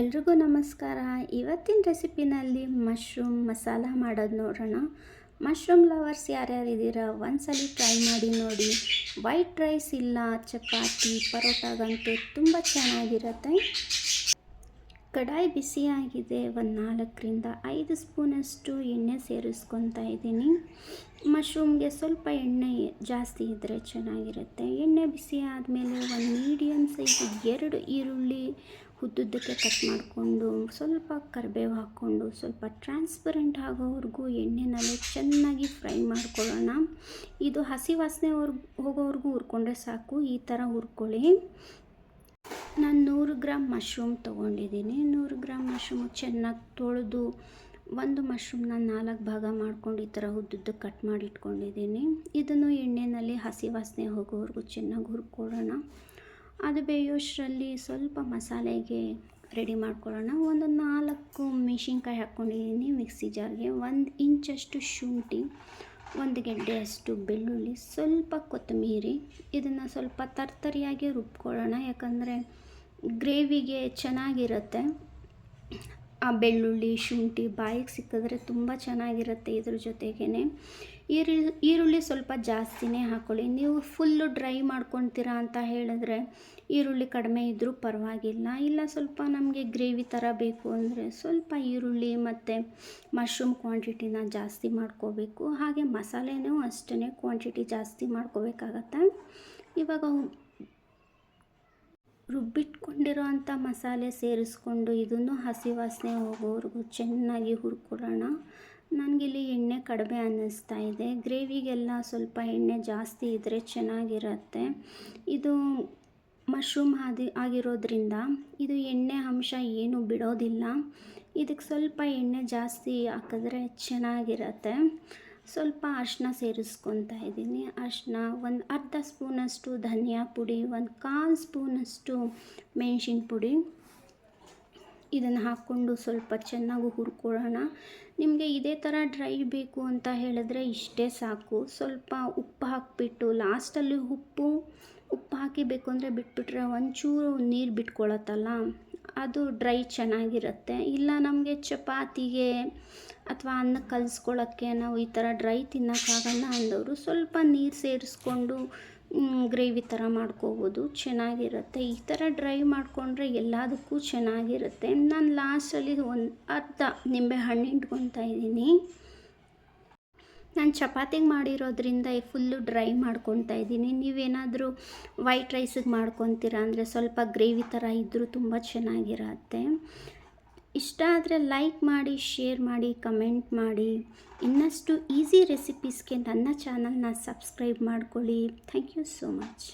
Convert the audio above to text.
ಎಲ್ರಿಗೂ ನಮಸ್ಕಾರ. ಇವತ್ತಿನ ರೆಸಿಪಿನಲ್ಲಿ ಮಶ್ರೂಮ್ ಮಸಾಲ ಮಾಡೋದು ನೋಡೋಣ. ಮಶ್ರೂಮ್ ಲವರ್ಸ್ ಯಾರ್ಯಾರು ಇದ್ದೀರಾ ಒಂದ್ಸಲ ಟ್ರೈ ಮಾಡಿ ನೋಡಿ. ವೈಟ್ ರೈಸ್ ಇಲ್ಲ, ಚಪಾತಿ ಪರೋಟಾಗಂತೂ ತುಂಬ ಚೆನ್ನಾಗಿರುತ್ತೆ. ಕಡಾಯಿ ಬಿಸಿಯಾಗಿದೆ. ಒಂದು ನಾಲ್ಕರಿಂದ ಐದು ಸ್ಪೂನಷ್ಟು ಎಣ್ಣೆ ಸೇರಿಸ್ಕೊತಾ ಇದ್ದೀನಿ. ಮಶ್ರೂಮ್ಗೆ ಸ್ವಲ್ಪ ಎಣ್ಣೆ ಜಾಸ್ತಿ ಇದ್ದರೆ ಚೆನ್ನಾಗಿರುತ್ತೆ. ಎಣ್ಣೆ ಬಿಸಿ ಆದಮೇಲೆ ಒಂದು ಮೀಡಿಯಮ್ ಸೈಜ್ ಎರಡು ಈರುಳ್ಳಿ ಉದ್ದುದ್ದಕ್ಕೆ ಕಟ್ ಮಾಡಿಕೊಂಡು ಸ್ವಲ್ಪ ಕರಿಬೇವು ಹಾಕ್ಕೊಂಡು ಸ್ವಲ್ಪ ಟ್ರಾನ್ಸ್ಪರೆಂಟ್ ಆಗೋವರೆಗೂ ಎಣ್ಣೆನಲ್ಲಿ ಚೆನ್ನಾಗಿ ಫ್ರೈ ಮಾಡ್ಕೊಳ್ಳೋಣ. ಇದು ಹಸಿ ವಾಸನೆ ಹೋಗೋವರೆಗೂ ಹುರ್ಕೊಂಡ್ರೆ ಸಾಕು. ಈ ಥರ ಹುರ್ಕೊಳ್ಳಿ. ನಾನು ನೂರು ಗ್ರಾಮ್ ಮಶ್ರೂಮ್ ತೊಗೊಂಡಿದ್ದೀನಿ. ನೂರು ಗ್ರಾಮ್ ಮಶ್ರೂಮ್ ಚೆನ್ನಾಗಿ ತೊಳೆದು ಒಂದು ಮಶ್ರೂಮ್ನ ನಾಲ್ಕು ಭಾಗ ಮಾಡ್ಕೊಂಡು ಈ ಥರ ಉದ್ದುದ್ದು ಕಟ್ ಮಾಡಿ ಇಟ್ಕೊಂಡಿದ್ದೀನಿ ಇದನ್ನು ಎಣ್ಣೆಯಲ್ಲಿ ಹಸಿ ವಾಸನೆ ಹೋಗೋವರೆಗೂ ಚೆನ್ನಾಗಿ ಹುರ್ಕೊಳ್ಳೋಣ. ಅದು ಬೇಯೋಷ್ಟರಲ್ಲಿ ಸ್ವಲ್ಪ ಮಸಾಲೆಗೆ ರೆಡಿ ಮಾಡ್ಕೊಳ್ಳೋಣ. ಒಂದು ನಾಲ್ಕು ಮೆಣಸಿನ್ಕಾಯಿ ಹಾಕ್ಕೊಂಡಿದ್ದೀನಿ ಮಿಕ್ಸಿ ಜಾರ್ಗೆ. ಒಂದು ಇಂಚಷ್ಟು ಶುಂಠಿ. ಒಂದು ಗೆಡ್ಡೆಯಷ್ಟು ಬೆಳ್ಳುಳ್ಳಿ ಸ್ವಲ್ಪ ಕೊತ್ತಂಬರಿ ಇದನ್ನು ಸ್ವಲ್ಪ ತರ್ತರಿಯಾಗಿ ರುಬ್ಕೊಳ್ಳೋಣ. ಯಾಕಂದರೆ ಗ್ರೇವಿಗೆ ಚೆನ್ನಾಗಿರುತ್ತೆ. ಆ ಬೆಳ್ಳುಳ್ಳಿ, ಶುಂಠಿ, ಬಾಯಿಗೆ ಸಿಕ್ಕಿದ್ರೆ ತುಂಬ ಚೆನ್ನಾಗಿರುತ್ತೆ ಇದ್ರ ಜೊತೆಗೇ ಈರುಳ್ಳಿ ಈರುಳ್ಳಿ ಸ್ವಲ್ಪ ಜಾಸ್ತಿನೇ ಹಾಕ್ಕೊಳ್ಳಿ ನೀವು ಫುಲ್ಲು ಡ್ರೈ ಮಾಡ್ಕೊತೀರಾ ಅಂತ ಹೇಳಿದ್ರೆ ಈರುಳ್ಳಿ ಕಡಿಮೆ ಇದ್ದರೂ ಪರವಾಗಿಲ್ಲ. ಇಲ್ಲ, ಸ್ವಲ್ಪ ನಮಗೆ ಗ್ರೇವಿ ಥರ ಬೇಕು ಅಂದರೆ ಸ್ವಲ್ಪ ಈರುಳ್ಳಿ ಮತ್ತು ಮಶ್ರೂಮ್ ಕ್ವಾಂಟಿಟಿನ ಜಾಸ್ತಿ ಮಾಡ್ಕೋಬೇಕು. ಹಾಗೆ ಮಸಾಲೆನೂ ಅಷ್ಟೇ ಕ್ವಾಂಟಿಟಿ ಜಾಸ್ತಿ ಮಾಡ್ಕೋಬೇಕಾಗತ್ತೆ? ಇವಾಗ ರುಬ್ಬಿಟ್ಕೊಂಡಿರೋ ಅಂಥ ಮಸಾಲೆ ಸೇರಿಸ್ಕೊಂಡು ಇದನ್ನು ಹಸಿ ವಾಸನೆ ಹೋಗೋವರೆಗೂ ಚೆನ್ನಾಗಿ ಹುರ್ಕೊಡೋಣ ನನಗಿಲ್ಲಿ ಎಣ್ಣೆ ಕಡಿಮೆ ಅನ್ನಿಸ್ತಾ ಇದೆ. ಗ್ರೇವಿಗೆಲ್ಲ ಸ್ವಲ್ಪ ಎಣ್ಣೆ ಜಾಸ್ತಿ ಇದ್ದರೆ ಚೆನ್ನಾಗಿರುತ್ತೆ. ಇದು ಮಶ್ರೂಮ್ ಆದಿ ಆಗಿರೋದ್ರಿಂದ ಇದು ಎಣ್ಣೆ ಅಂಶ ಏನು ಬಿಡೋದಿಲ್ಲ. ಇದಕ್ಕೆ ಸ್ವಲ್ಪ ಎಣ್ಣೆ ಜಾಸ್ತಿ ಹಾಕಿದ್ರೆ ಚೆನ್ನಾಗಿರತ್ತೆ. ಸ್ವಲ್ಪ ಅರಿಶಿನ ಸೇರಿಸ್ಕೊತಾ ಇದ್ದೀನಿ. ಅರಿಶಿನ ಒಂದು ಅರ್ಧ ಸ್ಪೂನಷ್ಟು ಧನಿಯಾ ಪುಡಿ, ಒಂದು ಕಾಲು ಸ್ಪೂನಷ್ಟು ಮೆಣಸಿನ ಪುಡಿ. ಇದನ್ನು ಹಾಕ್ಕೊಂಡು ಸ್ವಲ್ಪ ಚೆನ್ನಾಗಿ ಹುರ್ಕೊಳ್ಳೋಣ. ನಿಮಗೆ ಇದೇ ಥರ ಡ್ರೈ ಬೇಕು ಅಂತ ಹೇಳಿದ್ರೆ ಇಷ್ಟೇ ಸಾಕು. ಸ್ವಲ್ಪ ಉಪ್ಪು ಹಾಕಿಬಿಟ್ಟು ಲಾಸ್ಟಲ್ಲಿ ಉಪ್ಪು ಉಪ್ಪು ಹಾಕಿ ಬೇಕು ಅಂದರೆ ಬಿಟ್ಬಿಟ್ರೆ ಒಂಚೂರು ನೀರು ಬಿಟ್ಕೊಳತ್ತಲ್ಲ? ಅದು ಡ್ರೈ ಚೆನ್ನಾಗಿರುತ್ತೆ. ಇಲ್ಲ ನಮಗೆ ಚಪಾತಿಗೆ ಅಥವಾ ಅನ್ನ ಕಲಿಸ್ಕೊಳ್ಳೋಕ್ಕೆ ನಾವು ಈ ಥರ ಡ್ರೈ ತಿನ್ನೋಕ್ಕಾಗಲ್ಲ ಅಂದವರು ಸ್ವಲ್ಪ ನೀರು ಸೇರಿಸ್ಕೊಂಡು ಗ್ರೇವಿ ಥರ ಮಾಡ್ಕೋಬೋದು. ಚೆನ್ನಾಗಿರುತ್ತೆ. ಈ ಥರ ಡ್ರೈ ಮಾಡಿಕೊಂಡ್ರೆ ಎಲ್ಲದಕ್ಕೂ ಚೆನ್ನಾಗಿರುತ್ತೆ. ನಾನು ಲಾಸ್ಟಲ್ಲಿ ಒಂದು ಅರ್ಧ ನಿಂಬೆ ಹಣ್ಣು ಇಟ್ಕೊತಾ ಇದ್ದೀನಿ. ನಾನು ಚಪಾತಿಗೆ ಮಾಡಿರೋದ್ರಿಂದ ಫುಲ್ಲು ಡ್ರೈ ಮಾಡ್ಕೊತಾ ಇದ್ದೀನಿ. ನೀವೇನಾದರೂ ವೈಟ್ ರೈಸಿಗೆ ಮಾಡ್ಕೊತೀರಾ ಅಂದರೆ ಸ್ವಲ್ಪ ಗ್ರೇವಿ ಥರ ಇದ್ದರೂ ತುಂಬ ಚೆನ್ನಾಗಿರತ್ತೆ. ಇಷ್ಟ ಆದರೆ ಲೈಕ್ ಮಾಡಿ ಶೇರ್ ಮಾಡಿ ಕಮೆಂಟ್ ಮಾಡಿ. ಇನ್ನಷ್ಟು ಈಸಿ ರೆಸಿಪೀಸ್ಗೆ ನನ್ನ ಚಾನಲ್ನ ಸಬ್ಸ್ಕ್ರೈಬ್ ಮಾಡ್ಕೊಳ್ಳಿ. Thank you so much